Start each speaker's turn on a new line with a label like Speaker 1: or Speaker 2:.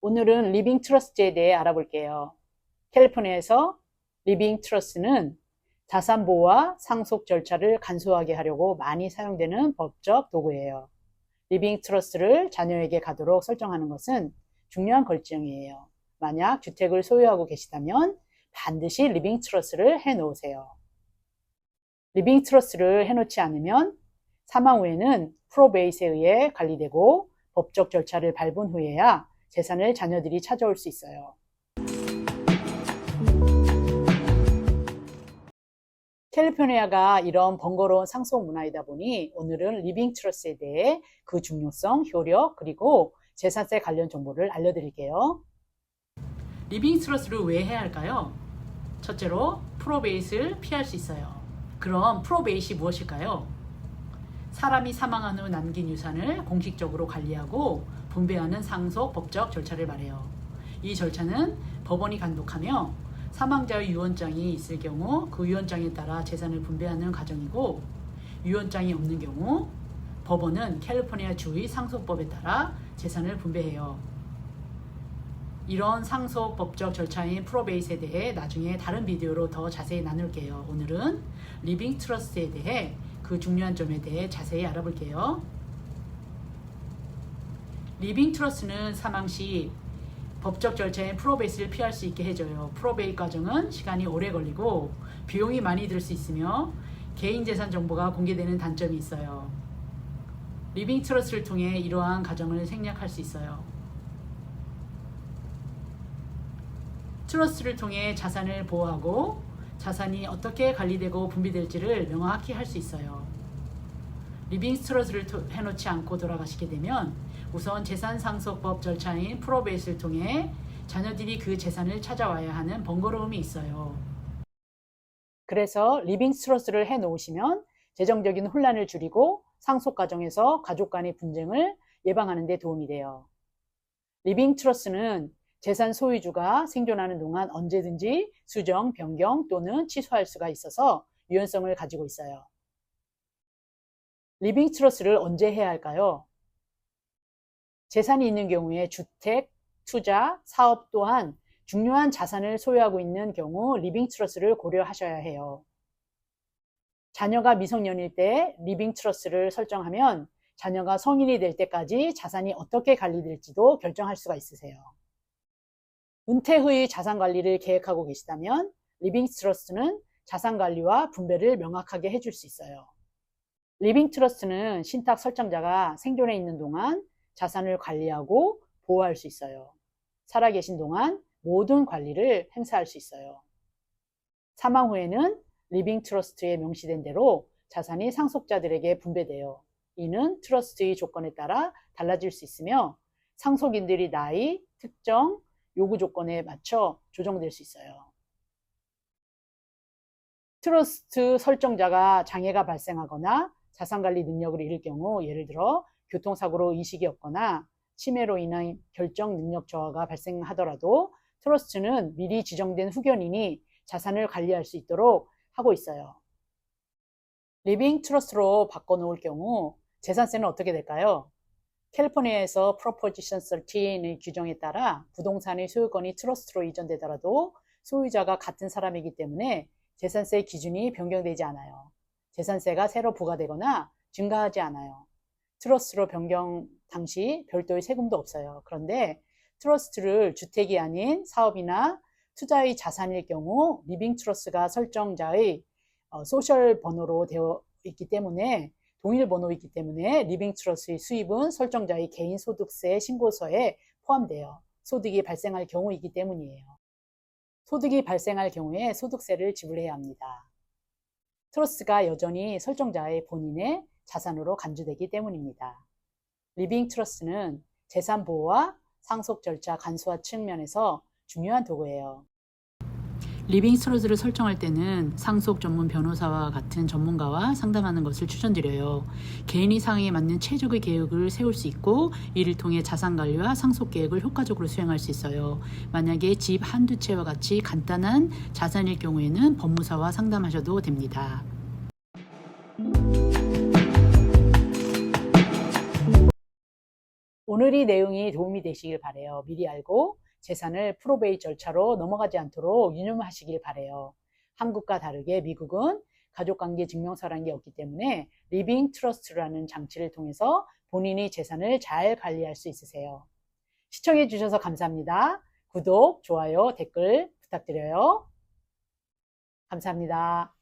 Speaker 1: 오늘은 리빙 트러스트에 대해 알아볼게요. 캘리포니아에서 리빙 트러스트는 자산 보호와 상속 절차를 간소하게 하려고 많이 사용되는 법적 도구예요. 리빙 트러스트를 자녀에게 가도록 설정하는 것은 중요한 결정이에요. 만약 주택을 소유하고 계시다면 반드시 리빙 트러스트를 해 놓으세요. 리빙 트러스트를 해 놓지 않으면 사망 후에는 프로베이스에 의해 관리되고 법적 절차를 밟은 후에야 재산을 자녀들이 찾아올 수 있어요. 캘리포니아가 이런 번거로운 상속 문화이다 보니 오늘은 리빙 트러스에 대해 그 중요성, 효력, 그리고 재산세 관련 정보를 알려드릴게요. 리빙 트러스를 왜 해야 할까요? 첫째로 프로베이스를 피할 수 있어요. 그럼 프로베이시 무엇일까요? 사람이 사망한 후 남긴 유산을 공식적으로 관리하고 분배하는 상속 법적 절차를 말해요. 이 절차는 법원이 감독하며 사망자의 유언장이 있을 경우 그 유언장에 따라 재산을 분배하는 과정이고 유언장이 없는 경우 법원은 캘리포니아 주의 상속법에 따라 재산을 분배해요. 이런 상속 법적 절차인 프로베이스에 대해 나중에 다른 비디오로 더 자세히 나눌게요. 오늘은 리빙 트러스트에 대해 그 중요한 점에 대해 자세히 알아볼게요. 리빙 트러스트는 사망 시 법적 절차인 프로베이스를 피할 수 있게 해줘요. 프로베이 과정은 시간이 오래 걸리고 비용이 많이 들 수 있으며 개인 재산 정보가 공개되는 단점이 있어요. 리빙 트러스트를 통해 이러한 과정을 생략할 수 있어요. 트러스트를 통해 자산을 보호하고 자산이 어떻게 관리되고 분배될지를 명확히 할 수 있어요. 리빙 트러스트를 해놓지 않고 돌아가시게 되면 우선 재산 상속법 절차인 프로베이스를 통해 자녀들이 그 재산을 찾아와야 하는 번거로움이 있어요. 그래서 리빙 트러스를 해 놓으시면 재정적인 혼란을 줄이고 상속 과정에서 가족 간의 분쟁을 예방하는 데 도움이 돼요. 리빙 트러스는 재산 소유주가 생존하는 동안 언제든지 수정, 변경 또는 취소할 수가 있어서 유연성을 가지고 있어요. 리빙 트러스를 언제 해야 할까요? 재산이 있는 경우에 주택, 투자, 사업 또한 중요한 자산을 소유하고 있는 경우 리빙 트러스를 고려하셔야 해요. 자녀가 미성년일 때 리빙 트러스를 설정하면 자녀가 성인이 될 때까지 자산이 어떻게 관리될지도 결정할 수가 있으세요. 은퇴 후의 자산 관리를 계획하고 계시다면 리빙 트러스트는 자산 관리와 분배를 명확하게 해줄 수 있어요. 리빙 트러스트는 신탁 설정자가 생존해 있는 동안 자산을 관리하고 보호할 수 있어요. 살아계신 동안 모든 관리를 행사할 수 있어요. 사망 후에는 리빙 트러스트에 명시된 대로 자산이 상속자들에게 분배돼요. 이는 트러스트의 조건에 따라 달라질 수 있으며 상속인들이 나이, 특정, 요구 조건에 맞춰 조정될 수 있어요. 트러스트 설정자가 장애가 발생하거나 자산관리 능력을 잃을 경우 예를 들어 교통사고로 이식이 없거나 치매로 인한 결정 능력 저하가 발생하더라도 트러스트는 미리 지정된 후견인이 자산을 관리할 수 있도록 하고 있어요. 리빙 트러스트로 바꿔놓을 경우 재산세는 어떻게 될까요? 캘리포니아에서 프로포지션 13의 규정에 따라 부동산의 소유권이 트러스트로 이전되더라도 소유자가 같은 사람이기 때문에 재산세 기준이 변경되지 않아요. 재산세가 새로 부과되거나 증가하지 않아요. 트러스트로 변경 당시 별도의 세금도 없어요. 그런데 트러스트를 주택이 아닌 사업이나 투자의 자산일 경우 리빙 트러스가 설정자의 어, 소셜 번호로 되어 있기 때문에 동일 번호이기 때문에 리빙 트러스의 수입은 설정자의 개인 소득세 신고서에 포함되어 소득이 발생할 경우이기 때문이에요. 소득이 발생할 경우에 소득세를 지불해야 합니다. 트러스가 여전히 설정자의 본인의 자산으로 간주되기 때문입니다. 리빙 트러스는 재산 보호와 상속 절차 간소화 측면에서 중요한 도구예요. 리빙 트러스를 설정할 때는 상속 전문 변호사와 같은 전문가와 상담하는 것을 추천드려요. 개인이 상황에 맞는 최적의 계획을 세울 수 있고 이를 통해 자산 관리와 상속 계획을 효과적으로 수행할 수 있어요. 만약에 집 한두 채와 같이 간단한 자산일 경우에는 법무사와 상담하셔도 됩니다. 오늘 이 내용이 도움이 되시길 바래요. 미리 알고 재산을 프로베이 절차로 넘어가지 않도록 유념하시길 바래요. 한국과 다르게 미국은 가족관계 증명서라는 게 없기 때문에 리빙 트러스트라는 장치를 통해서 본인이 재산을 잘 관리할 수 있으세요. 시청해 주셔서 감사합니다. 구독, 좋아요, 댓글 부탁드려요. 감사합니다.